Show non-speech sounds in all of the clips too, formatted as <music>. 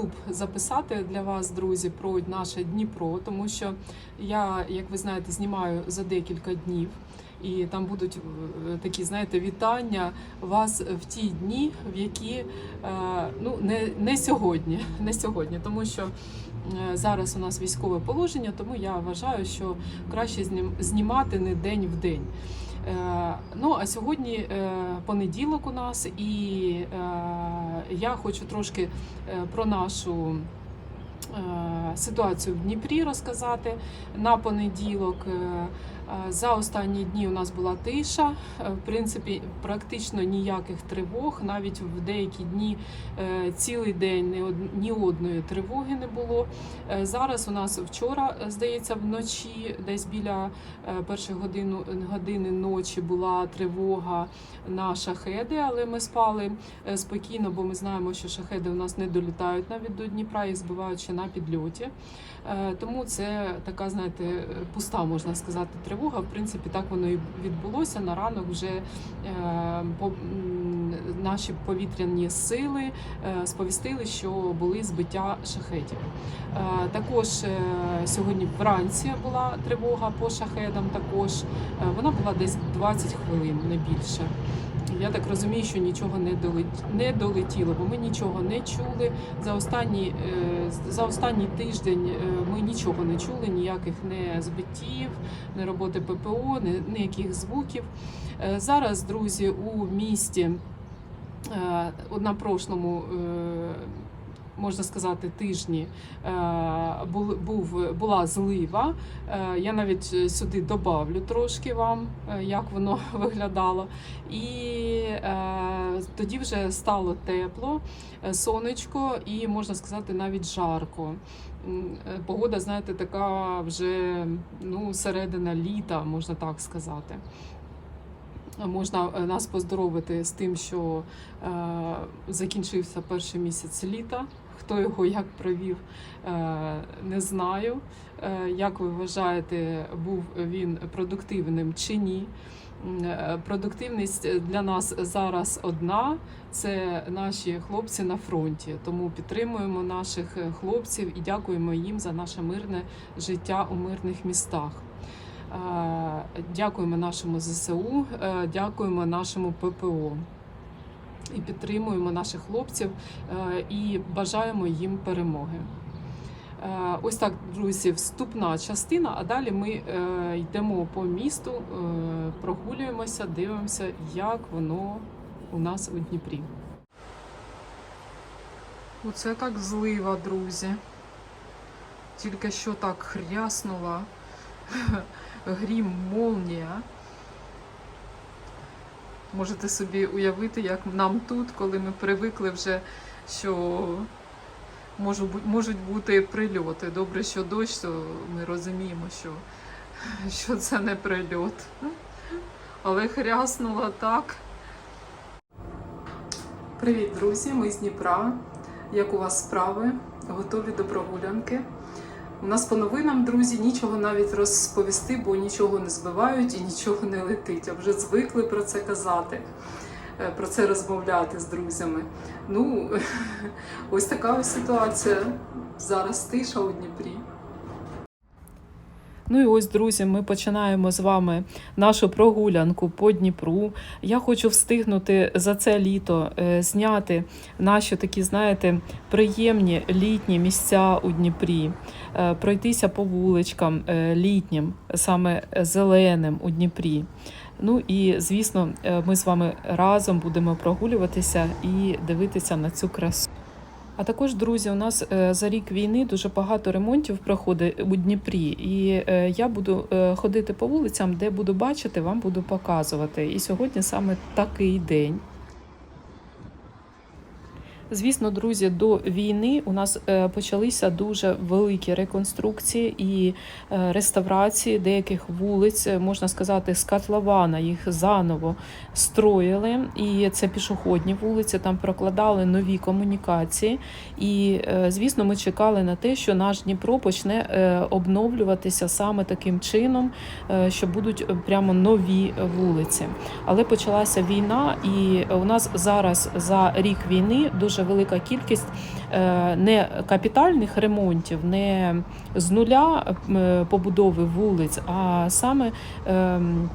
вступ записати для вас, друзі, про наше Дніпро, тому що я, як ви знаєте, знімаю за декілька днів. І там будуть е, такі, знаєте, вітання вас в ті дні, в які е, ну не, не сьогодні, <laughs> не сьогодні, тому що е, зараз у нас військове положення, тому я вважаю, що краще знімати не день в день. Е, Ну а сьогодні е, понеділок у нас, і е, я хочу трошки про нашу ситуацію в Дніпрі розказати на понеділок. Е, За останні дні у нас була тиша. Е, В принципі, практично ніяких тривог. Навіть в деякі дні е, цілий день ні одної тривоги не було. Зараз у нас вчора, здається, вночі, десь біля першої години, години ночі була тривога на шахеди, але ми спали спокійно, бо ми знаємо, що шахеди у нас не долітають навіть до Дніпра, їх збивають ще на підльоті. Тому це така, знаєте, пуста, можна сказати, тривога. В принципі, так воно і відбулося. На ранок вже е, по- наші повітряні сили е, сповістили, що були збиття шахетів. Е, Також сьогодні вранці була тривога по шахедам. Також вона була десь 20 хвилин, не більше. Я так розумію, що нічого не долет- не долетіло, бо ми нічого не чули. За останній, е, за останній тиждень е, ми нічого не чули, ніяких не збиттів, не роботи ППО, не ніяких звуків. Е, Зараз, друзі, у місті на прошлому. Можна сказати, тижні е, був, була злива. Е, Я навіть е, сюди добавлю трошки вам, як воно <laughs> виглядало. І тоді вже стало тепло, сонечко і можна сказати навіть жарко. Погода, знаєте, така вже ну, середина літа, можна так сказати. Можна нас поздоровити з тим, що е, закінчився перший місяць літа. Хто його як провів, е, не знаю. Е, як ви вважаєте, був він продуктивним чи ні? Е, Продуктивність для нас зараз одна це наші хлопці на фронті. Тому підтримуємо наших хлопців і дякуємо їм за наше мирне життя у мирних містах. Дякуємо нашому ЗСУ, дякуємо нашому ППО. І підтримуємо наших хлопців е, і бажаємо їм перемоги. Е, Ось так, друзі, вступна частина, а далі ми е, йдемо по місту, прогулюємося, дивимося, як воно у нас у Дніпрі. Оце так злива, друзі. Тільки що так хряснула. <laughs> Грім, молнія. Можете собі уявити, як нам тут, коли ми привикли вже, що можуть бути прильоти. Добре, що дощ, то ми розуміємо, що, що це не прильот. Але хряснула так. Привіт, друзі! Ми з Дніпра. Як у вас справи? Готові до прогулянки? У нас по новинам, друзі, нічого навіть розповісти, бо нічого не збивають і нічого не летить. А вже звикли про це казати, е, про це розмовляти з друзями. Ну, <laughs> ось така ось ситуація. Зараз тиша у Дніпрі. Ну і ось, друзі, ми починаємо з вами нашу прогулянку по Дніпру. Я хочу встигнути за це літо е, зняти наші такі, знаєте, приємні літні місця у Дніпрі, е, пройтися по вуличкам е, літнім, саме зеленим у Дніпрі. Ну і звісно, ми з вами разом будемо прогулюватися і дивитися на цю красу. А також, друзі, у нас е, за рік війни дуже багато ремонтів проходить у Дніпрі, і е, я буду е, ходити по вулицям, де буду бачити, вам буду показувати. І сьогодні саме такий день. Звісно, друзі, до війни у нас е, почалися дуже великі реконструкції і е, реставрації деяких вулиць, е, можна сказати, з котлована їх заново строїли. І це пішохідні вулиці, там прокладали нові комунікації. І, звісно, ми чекали на те, що наш Дніпро почне обновлюватися саме таким чином, що будуть прямо нові вулиці. Але почалася війна, і у нас зараз за рік війни дуже велика кількість е, не капітальних ремонтів, не з нуля е, побудови вулиць, а саме ем,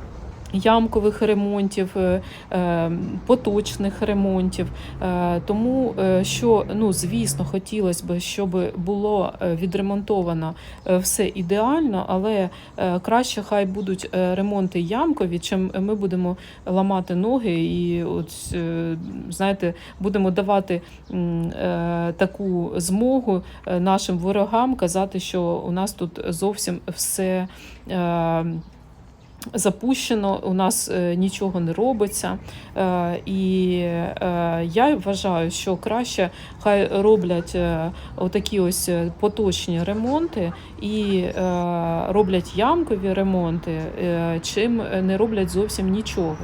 ямкових ремонтів, е, е, поточних ремонтів. Е, Тому що, ну звісно, хотілося б, щоб було відремонтовано все ідеально, але краще хай будуть ремонти ямкові, чим ми будемо ламати ноги і от знаєте, будемо давати таку змогу нашим ворогам казати, що у нас тут зовсім все. Запущено, у нас е, нічого не робиться. Е, і е, я вважаю, що краще хай роблять отакі ось поточні ремонти і роблять ямкові ремонти, чим не роблять зовсім нічого.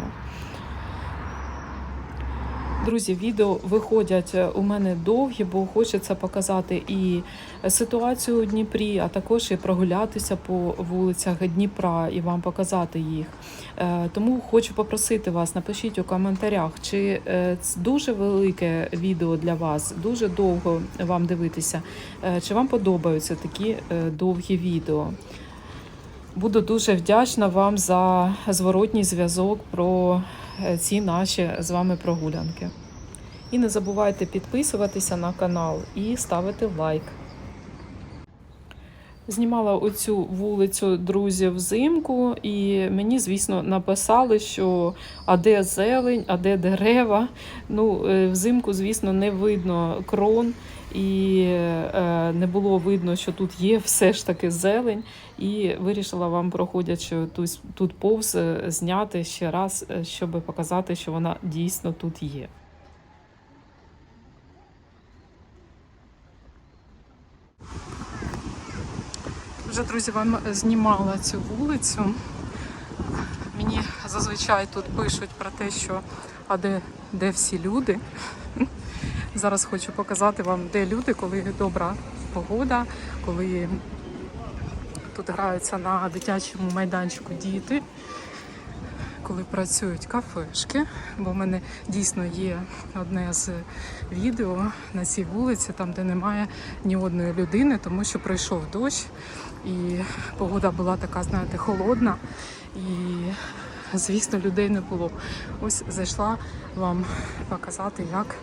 Друзі, відео виходять е, у мене довгі, бо хочеться показати і ситуацію у Дніпрі, а також і прогулятися по вулицях Дніпра і вам показати їх. Е, Тому хочу попросити вас, напишіть у коментарях, чи е, дуже велике відео для вас, дуже довго вам дивитися, чи вам подобаються такі довгі відео. Буду дуже вдячна вам за зворотній зв'язок про ці наші з вами прогулянки. І не забувайте підписуватися на канал і ставити лайк. Знімала оцю вулицю друзі взимку, і мені, звісно, написали, що а де зелень, а де дерева. Ну, е, взимку, звісно, не видно крон, і е, не було видно, що тут є все ж таки зелень. І вирішила вам, проходячи тут, тут повз, е, зняти ще раз, е, щоб показати, що вона дійсно тут є. Вже, друзі, вам знімала цю вулицю. Мені зазвичай тут пишуть про те, що а де, де всі люди. Зараз хочу показати вам, де люди, коли добра погода, коли тут граються на дитячому майданчику діти, коли працюють кафешки, бо в мене дійсно є одне з відео на цій вулиці, там де немає ні одної людини, тому що пройшов дощ, і погода була така, знаєте, холодна. І звісно, людей не було. Ось зайшла вам показати, як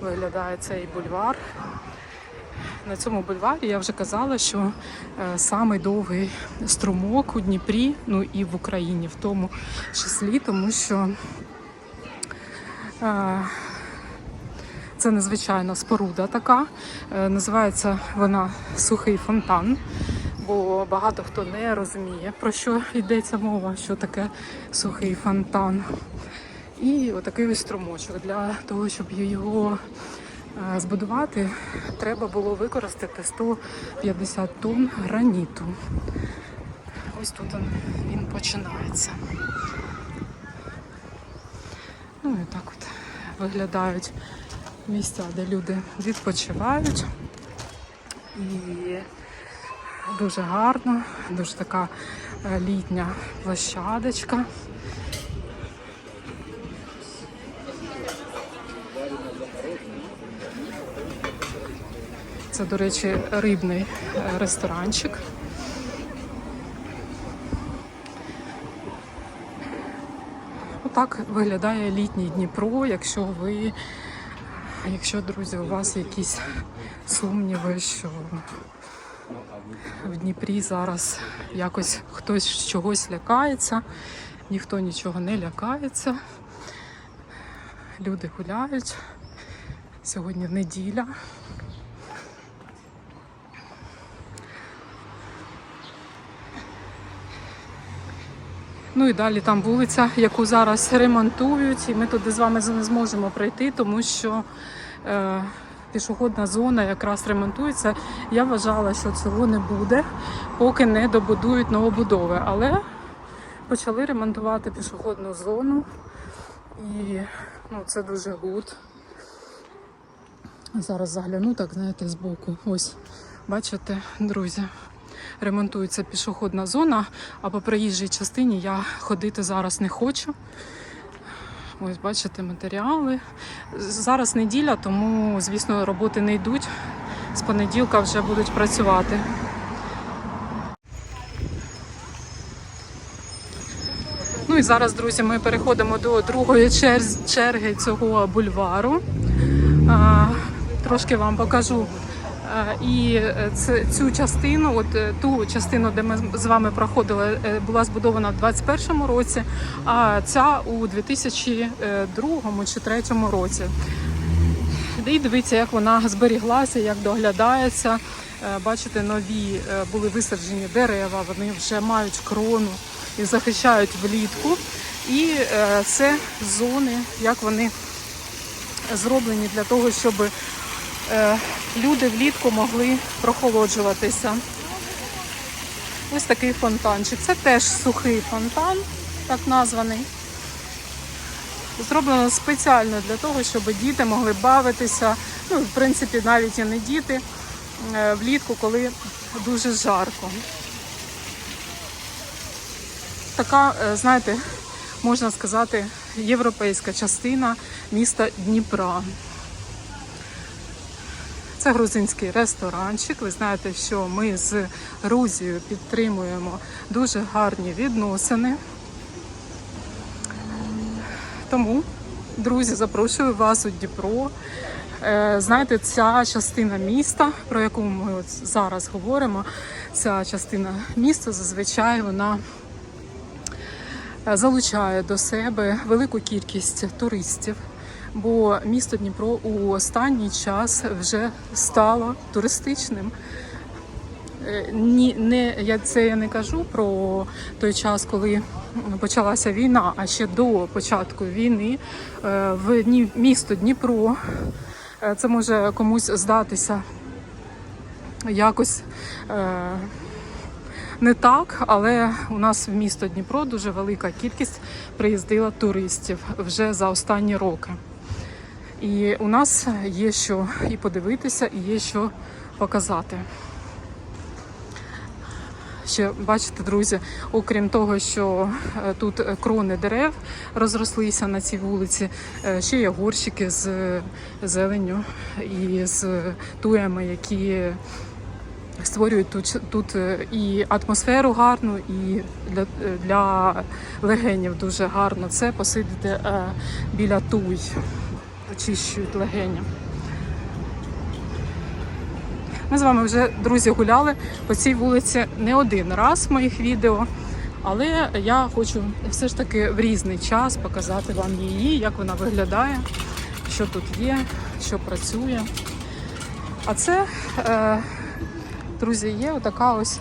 виглядає цей бульвар. На цьому бульварі я вже казала, що е, самий довгий струмок у Дніпрі, ну і в Україні в тому числі, тому що е, це незвичайна споруда така. Е, називається вона Сухий фонтан. Бо багато хто не розуміє, про що йдеться мова, що таке сухий фонтан. І отакий ось струмочок. Для того, щоб його е, збудувати, треба було використати 150 тонн граніту. Ось тут він, починається. Ну і так от виглядають місця, де люди відпочивають. І дуже гарно, дуже така е, літня площадочка. Це, до речі, рибний е, ресторанчик. Отак виглядає літній Дніпро, якщо ви, якщо, друзі, у вас якісь сумніви, що в Дніпрі зараз якось хтось чогось лякається, ніхто нічого не лякається. Люди гуляють. Сьогодні неділя. Ну і далі там вулиця, яку зараз ремонтують, і ми туди з вами не зможемо пройти, тому що е, пішохідна зона якраз ремонтується. Я вважала, що цього не буде, поки не добудують новобудови. Але почали ремонтувати пішохідну зону, і ну, це дуже гуд. Зараз загляну, так знаєте, збоку. Ось, бачите, друзі. Ремонтується пішохідна зона, а по проїжджій частині я ходити зараз не хочу. Ось бачите матеріали. Зараз неділя, тому, звісно, роботи не йдуть. З понеділка вже будуть працювати. Ну і зараз, друзі, ми переходимо до другої чер- черги цього бульвару. Трошки вам покажу. І е, цю частину, от е, ту частину, де ми з вами проходили, е, була збудована в 2021 році, а ця у 2002 чи 2003 році. І дивіться, як вона зберіглася, як доглядається. Бачите, нові були висаджені дерева, вони вже мають крону і захищають влітку. І це зони, як вони зроблені для того, щоб люди влітку могли прохолоджуватися. Ось такий фонтанчик. Це теж сухий фонтан, так названий. Зроблено спеціально для того, щоб діти могли бавитися. Ну, в принципі, навіть і не діти е, влітку, коли дуже жарко. Така, е, знаєте, можна сказати, європейська частина міста Дніпра. Це грузинський ресторанчик. Ви знаєте, що ми з Грузією підтримуємо дуже гарні відносини. Тому, друзі, запрошую вас у Дніпро. Е, Знаєте, ця частина міста, про яку ми от зараз говоримо, ця частина міста зазвичай вона е, залучає до себе велику кількість туристів. Бо місто Дніпро у останній час вже стало туристичним. Е, Ні, не я це я не кажу про той час, коли почалася війна, а ще до початку війни е, в місто Дніпро. е, Це може комусь здатися якось не так, але у нас в місто Дніпро дуже велика кількість приїздила туристів вже за останні роки. І у нас є що і подивитися, і є що показати. Ще бачите, друзі, окрім того, що е, тут е, крони дерев розрослися на цій вулиці, е, ще є горщики з зеленню і з туями, які створюють тут, тут е, і атмосферу гарну, і для, е, для легенів дуже гарно це посидіти е, біля туй, очищують легені. Ми з вами вже, друзі, гуляли по цій вулиці не один раз в моїх відео, але я хочу все ж таки в різний час показати вам її, як вона виглядає, що тут є, що працює. А це, е, друзі, є отака ось,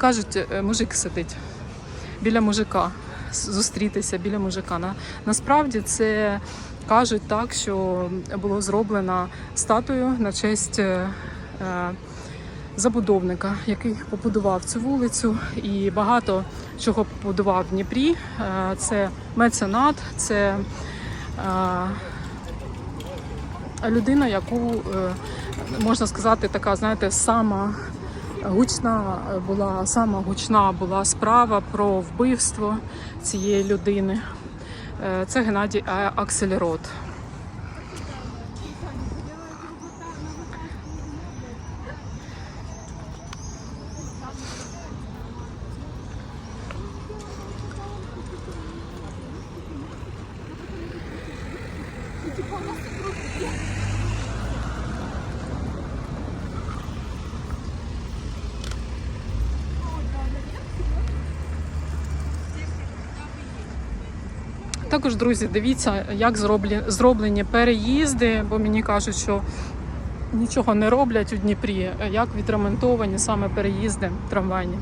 кажуть, е, мужик сидить біля мужика, зустрітися біля мужика. На, насправді це кажуть так, що було зроблено статую на честь е, е, забудовника, який побудував цю вулицю, і багато чого побудував в Дніпрі. Е, Це меценат, це людина, яку можна сказати, така, знаєте, сама гучна була сама гучна була справа про вбивство цієї людини. Е, Це Геннадій А- Аксельрод. Також, друзі, дивіться, як зроблені, переїзди, бо мені кажуть, що нічого не роблять у Дніпрі, як відремонтовані саме переїзди трамвайні.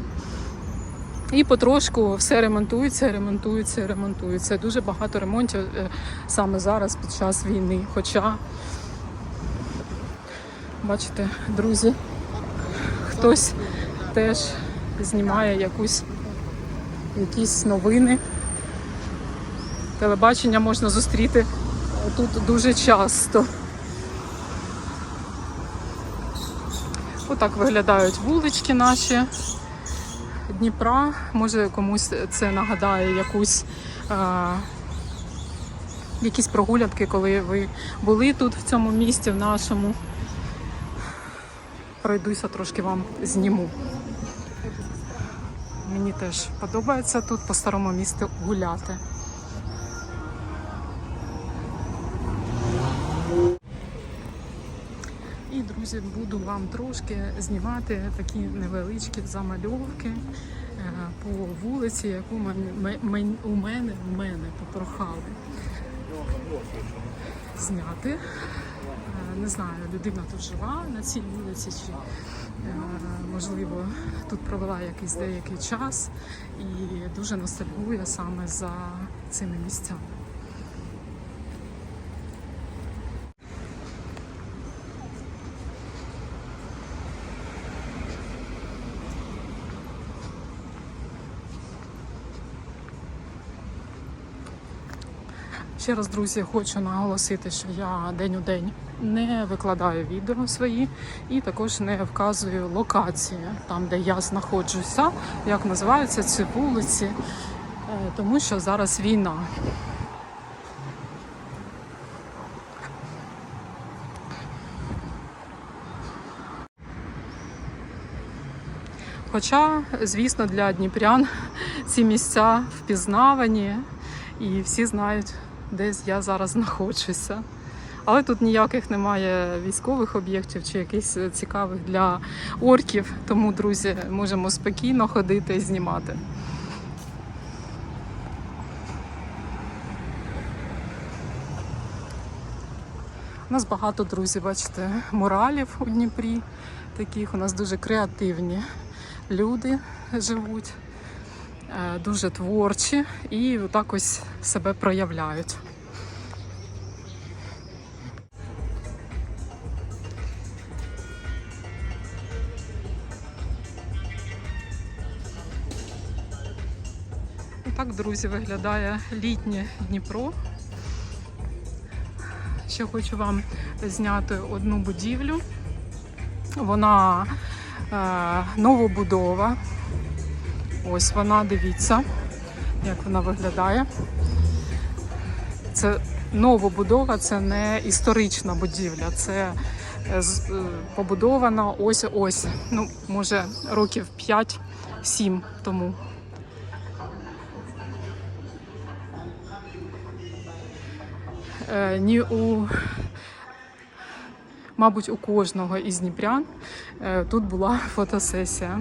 І потрошку все ремонтується, ремонтується, ремонтується. Дуже багато ремонтів е, саме зараз під час війни. Хоча, бачите, друзі, хтось теж знімає якусь, якісь новини. Телебачення можна зустріти тут дуже часто. Отак виглядають вулички наші Дніпра. Може комусь це нагадає якусь е, якісь прогулянки, коли ви були тут в цьому місті, в нашому. Пройдуся трошки вам зніму. Мені теж подобається тут по старому місту гуляти. Друзі, буду вам трошки знімати такі невеличкі замальовки е, по вулиці, яку у мене в мене попрохали зняти. Е, Не знаю, людина тут жила на цій вулиці, чи е, можливо тут провела якийсь деякий час і дуже ностальгує саме за цими місцями. Ще раз, друзі, хочу наголосити, що я день у день не викладаю відео свої і також не вказую локації там, де я знаходжуся, як називаються ці вулиці, е, тому що зараз війна. Хоча, звісно, для дніпрян ці місця впізнавані і всі знають, де я зараз знаходжуся. Але тут ніяких немає військових об'єктів чи якихось цікавих для орків, тому, друзі, можемо спокійно ходити і знімати. У нас багато друзів, бачите, муралів у Дніпрі. Таких у нас дуже креативні люди живуть, дуже творчі і так ось себе проявляють. Так, друзі, виглядає літнє Дніпро. Ще хочу вам зняти одну будівлю. Вона е, новобудова. Ось вона, дивіться, як вона виглядає. Це новобудова, це не історична будівля, це е, е, побудована ось ось. Ну, може, років 5-7 тому. Е, Ні у мабуть, у кожного із дніпрян тут була фотосесія.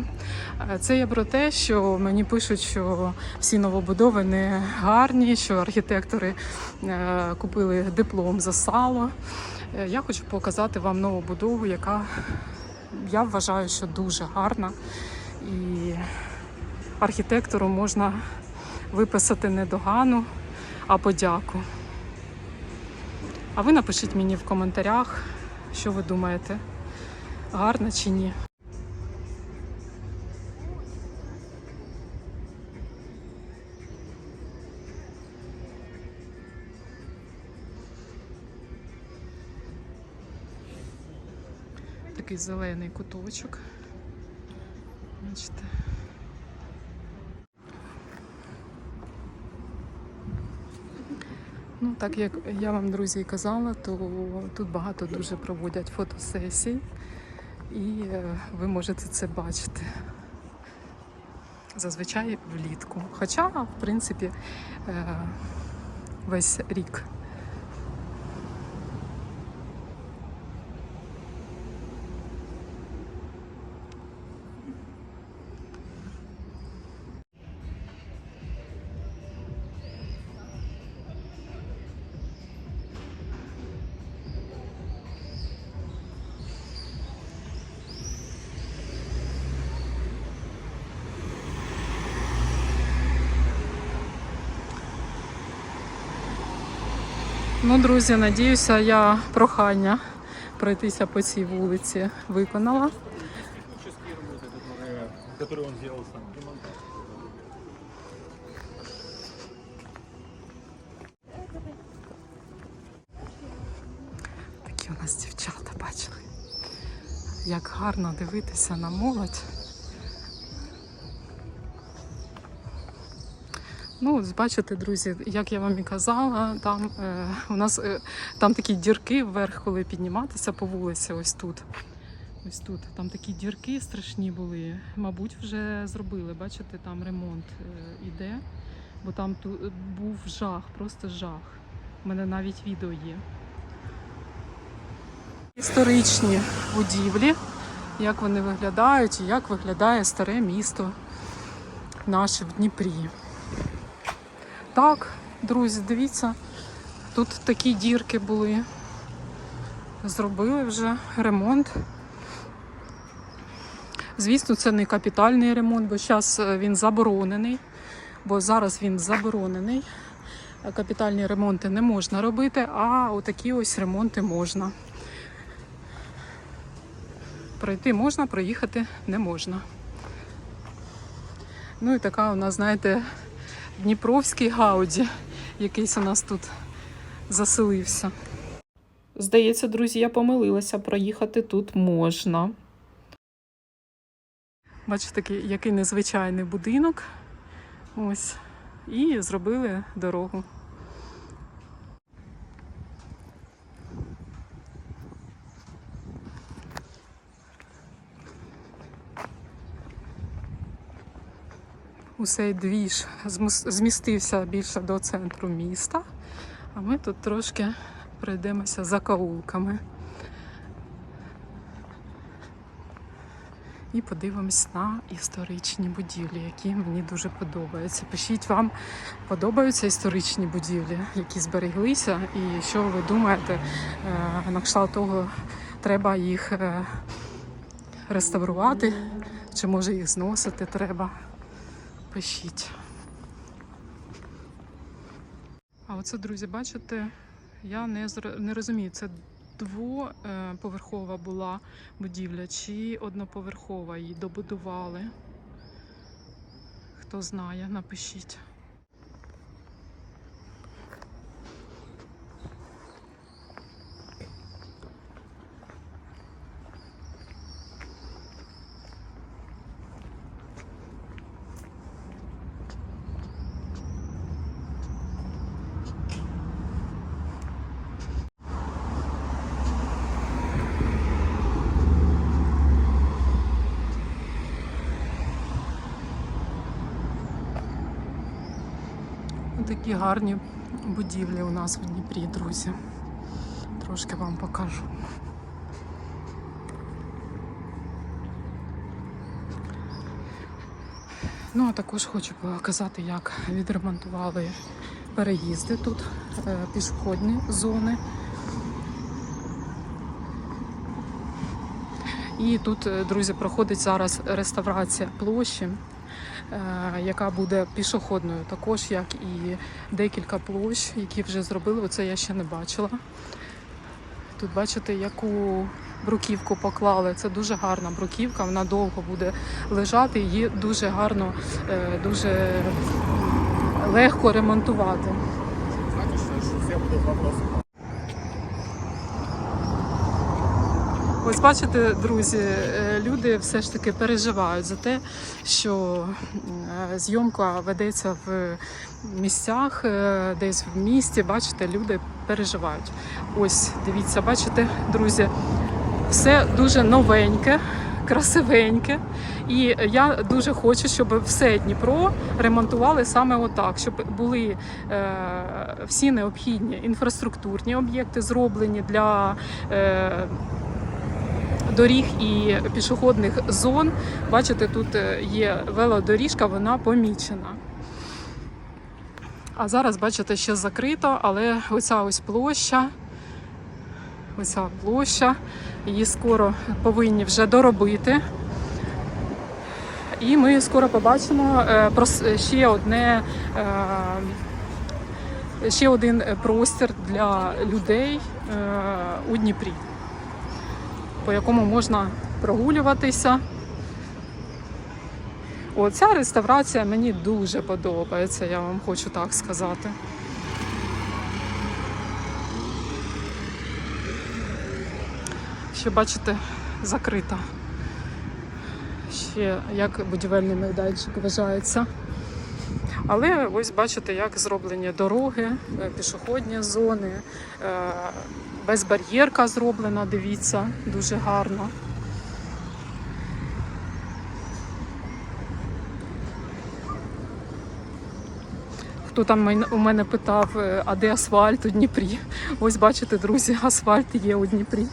Це є про те, що мені пишуть, що всі новобудови не гарні, що архітектори е, купили диплом за сало. Е, Я хочу показати вам новобудову, яка я вважаю, що дуже гарна. І архітектору можна виписати не догану, а подяку. А ви напишіть мені в коментарях, що ви думаєте, гарно чи ні. Такий зелений куточок. Бачите. Ну, так як я вам, друзі, і казала, то тут багато дуже проводять фотосесій, і е, ви можете це бачити. Зазвичай влітку. Хоча, в принципі, е, весь рік. друзі, надіюся, я прохання пройтися по цій вулиці виконала. технические работы, которые, которые он сделал сам. Такі у нас дівчата бачили. Як гарно дивитися на молодь. Ну, бачите, друзі, як я вам і казала, там е, у нас е, там такі дірки вверх, коли підніматися по вулиці, ось тут. Ось тут. Там такі дірки страшні були. Мабуть, вже зробили. Бачите, там ремонт е, іде, бо там ту, був жах, просто жах. У мене навіть відео є. Історичні будівлі, як вони виглядають і як виглядає старе місто наше в Дніпрі. Так, друзі, дивіться, тут такі дірки були. Зробили вже ремонт. Звісно, це не капітальний ремонт, бо зараз він заборонений, бо зараз він заборонений. Капітальні ремонти не можна робити, а отакі ось ремонти можна. Пройти можна, проїхати не можна. Ну і така у нас, знаєте, Дніпровський Гауді, якийсь у нас тут заселився. Здається, друзі, я помилилася, проїхати тут можна. Бачите, такий, який незвичайний будинок. Ось. І зробили дорогу. Усей двіж змістився більше до центру міста, а ми тут трошки пройдемося за каулками. І подивимось на історичні будівлі, які мені дуже подобаються. Пишіть вам, подобаються історичні будівлі, які збереглися, і що ви думаєте, е, на кшталт того, треба їх е, реставрувати, чи може їх зносити треба. Пишіть. А оце, друзі, бачите, я не, не розумію, це двоповерхова була будівля чи одноповерхова її добудували. Хто знає, напишіть. Такі гарні будівлі у нас в Дніпрі, друзі. Трошки вам покажу. Ну, а також хочу показати, як відремонтували переїзди тут, е, пішохідні зони. І тут, е, друзі, проходить зараз реставрація площі, яка буде пішохідною, також як і декілька площ, які вже зробили. Оце я ще не бачила. Тут бачите, яку бруківку поклали. Це дуже гарна бруківка, вона довго буде лежати, її дуже гарно, е, дуже легко ремонтувати. Значит, что всем будут вопросы. Ось бачите, друзі, е, люди все ж таки переживають за те, що е, зйомка ведеться в місцях, е, десь в місті. Бачите, люди переживають. Ось дивіться, бачите, друзі, все дуже новеньке. Красивеньке, і я дуже хочу, щоб все Дніпро ремонтували саме отак, щоб були е, всі необхідні інфраструктурні об'єкти зроблені для е, доріг і пішохідних зон. Бачите, тут е, є велодоріжка, вона помічена. А зараз, бачите, ще закрито, але оця ось площа, оця площа, її скоро повинні вже доробити. І ми скоро побачимо е, ще одне. е, Ще один простір для людей у Дніпрі по якому можна прогулюватися. Оця реставрація мені дуже подобається, я вам хочу так сказати. Ще бачите, закрита. Ще як будівельний майданчик вважається. Але ось бачите, як зроблені дороги, е, пішохідні зони, е, безбар'єрка зроблена, дивіться, дуже гарно. Хто там у мене питав, е, а де асфальт у Дніпрі? Ось бачите, друзі, асфальт є у Дніпрі.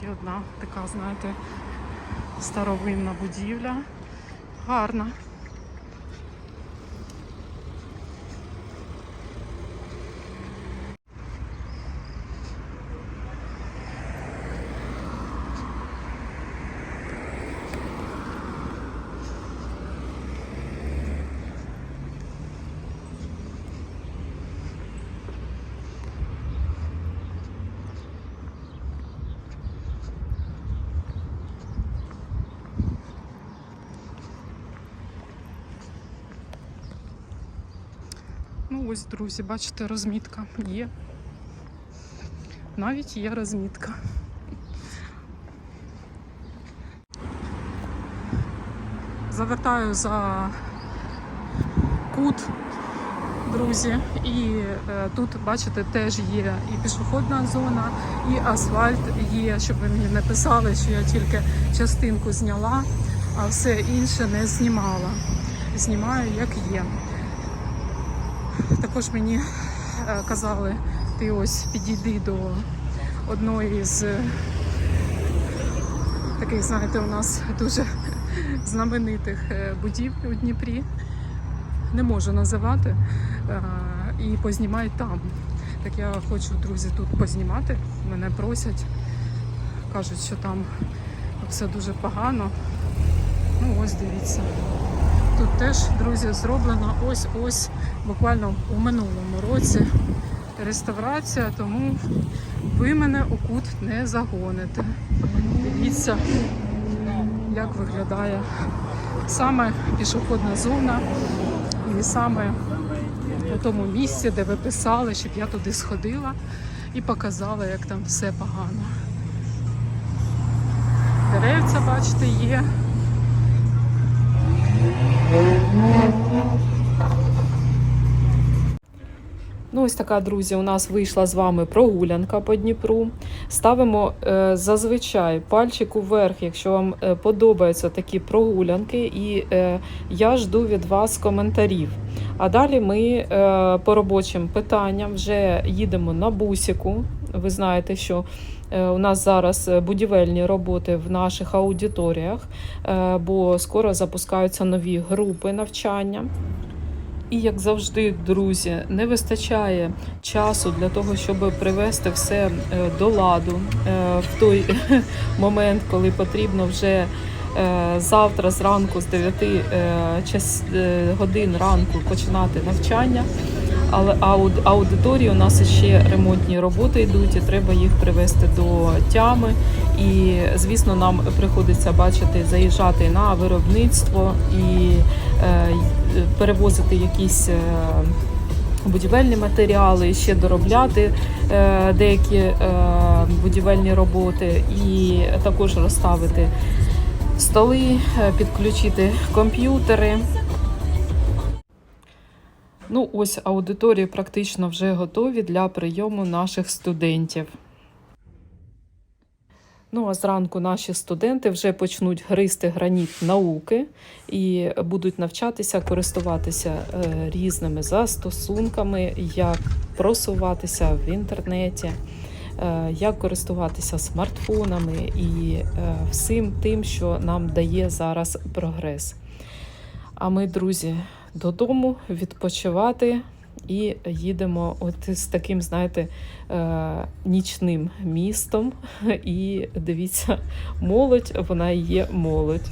Ще одна така, знаєте, старовинна будівля. Гарна. Ось, друзі, бачите, розмітка є. Навіть є розмітка. Завертаю за кут, друзі, і е, тут, бачите, теж є і пішохідна зона, і асфальт є, щоб ви мені не писали, що я тільки частинку зняла, а все інше не знімала. Знімаю як є. Також мені е, казали, ти ось підійди до одної з таких, знаєте, у нас дуже знаменитих е, будівель у Дніпрі. Не можу називати. е, І познімай там. Так я хочу, друзі, тут познімати. Мене просять. Кажуть, що там все дуже погано. Ну ось дивіться. Тут теж, друзі, зроблено ось-ось буквально у минулому році реставрація, тому ви мене у кут не загоните. Дивіться, як виглядає саме пішохідна зона і саме у тому місці, де ви писали, щоб я туди сходила і показала, як там все погано. Деревця, бачите, є. Ну, ось така, друзі, у нас вийшла з вами прогулянка по Дніпру. Ставимо е, зазвичай пальчик уверх, якщо вам е, подобаються такі прогулянки, і е, я жду від вас коментарів. А далі ми е, по робочим питанням вже їдемо на бусіку. Ви знаєте, що у нас зараз е, будівельні роботи в наших аудиторіях, е, бо скоро запускаються нові групи навчання. І як завжди, друзі, не вистачає часу для того, щоб привести все е, до ладу е, в той <laughs> момент, коли потрібно вже е, завтра зранку з 9 е, час, е, годин ранку починати навчання. Але ауд, аудиторії у нас ще ремонтні роботи йдуть, і треба їх привести до тями. І звісно, нам приходиться бачити заїжджати на виробництво і е, перевозити якісь е, будівельні матеріали, ще доробляти е, деякі будівельні роботи, і також розставити столи, підключити комп'ютери. Ну, ось аудиторії практично вже готові для прийому наших студентів. Ну а зранку наші студенти вже почнуть гризти граніт науки і будуть навчатися користуватися е, різними застосунками, як просуватися в інтернеті, е, як користуватися смартфонами і е, всім тим, що нам дає зараз прогрес. А ми, друзі, додому відпочивати і їдемо от з таким, знаєте, е, нічним містом. <laughs> І дивіться, молодь, вона є молодь.